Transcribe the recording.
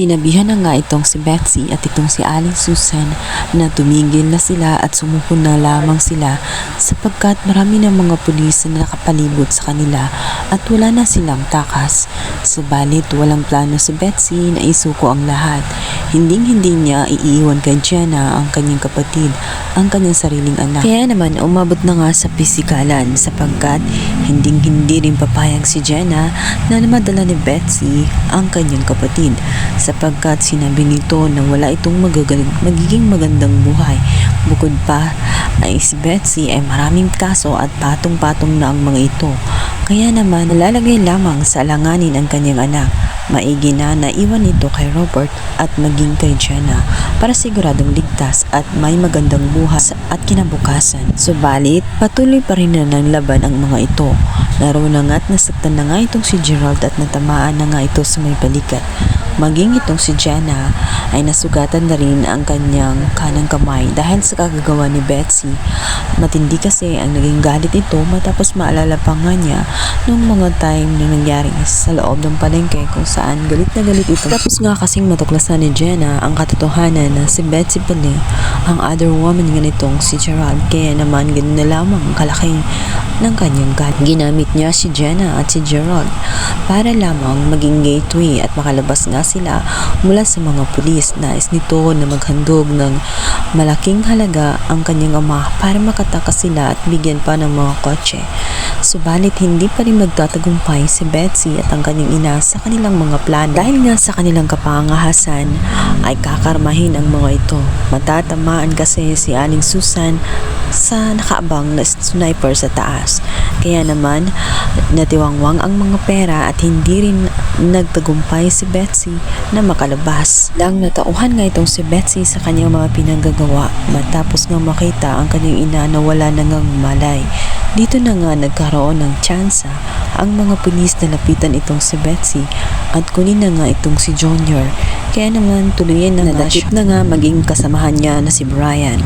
Sinabihan na nga itong si Betsy at itong si Aling Susan na tumigil na sila at sumuko na lamang sila sapagkat marami ng mga pulis na nakapalibot sa kanila at wala na silang takas. Subalit walang plano si Betsy na isuko ang lahat. Hinding hindi niya iiwan kay Jenna ang kanyang kapatid, ang kanyang sariling anak. Kaya naman umabot na nga sa pisikalan sapagkat hinding hindi rin papayag si Jenna na namadala ni Betsy ang kanyang kapatid sapagkat sinabi nito na wala itong magagal- magiging magandang buhay. Bukod pa ay si Betsy ay maraming kaso at patong-patong na ang mga ito. Kaya naman nalalagay lamang sa alanganin ang kanyang anak. Maigi na naiwan ito kay Robert at maging kay Jenna para siguradong ligtas at may magandang buhay at kinabukasan. Subalit, patuloy pa rin na ng laban ang mga ito. Naroon na nga't nasaktan na nga itong si Gerald at natamaan na nga ito sa may balikat. Maging itong si Jenna ay nasugatan na rin ang kanyang kanang kamay dahil sa kagagawa ni Betsy. Matindi kasi ang naging galit ito matapos maalala pa nga niya nung mga time na nangyari sa loob ng palengke kung saan galit na galit ito. Tapos nga kasing matuklasan ni Jenna ang katotohanan na si Betsy pala ang other woman nga nitong si Gerald kaya naman ganun na lamang ang kalaki ng kanyang galit. Ginamit niya si Jenna at si Gerald para lamang maging gateway at makalabas nga sila mula sa mga pulis. Nais nito na maghandog ng malaking halaga ang kanyang ama para makatakas sila at bigyan pa ng mga kotse. Subalit hindi pa rin magtatagumpay si Betsy at ang kanyang ina sa kanilang mga plano. Dahil nga sa kanilang kapangahasan ay kakarmahin ang mga ito. Matatamaan kasi si Aling Susan sa nakaabang na sniper sa taas. Kaya naman natiwangwang ang mga pera at hindi rin nagtagumpay si Betsy na makalabas. Lang natauhan nga itong si Betsy sa kanyang mga pinanggagawa matapos nga makita ang kanyang ina na wala na ngang malay. Dito na nga nagkaroon ng tsansa ang mga pulis na lapitan itong si Betsy at kunin na nga itong si Junior. Kaya naman tuluyan na nga, nadakip na nga maging kasamahan niya na si Brian.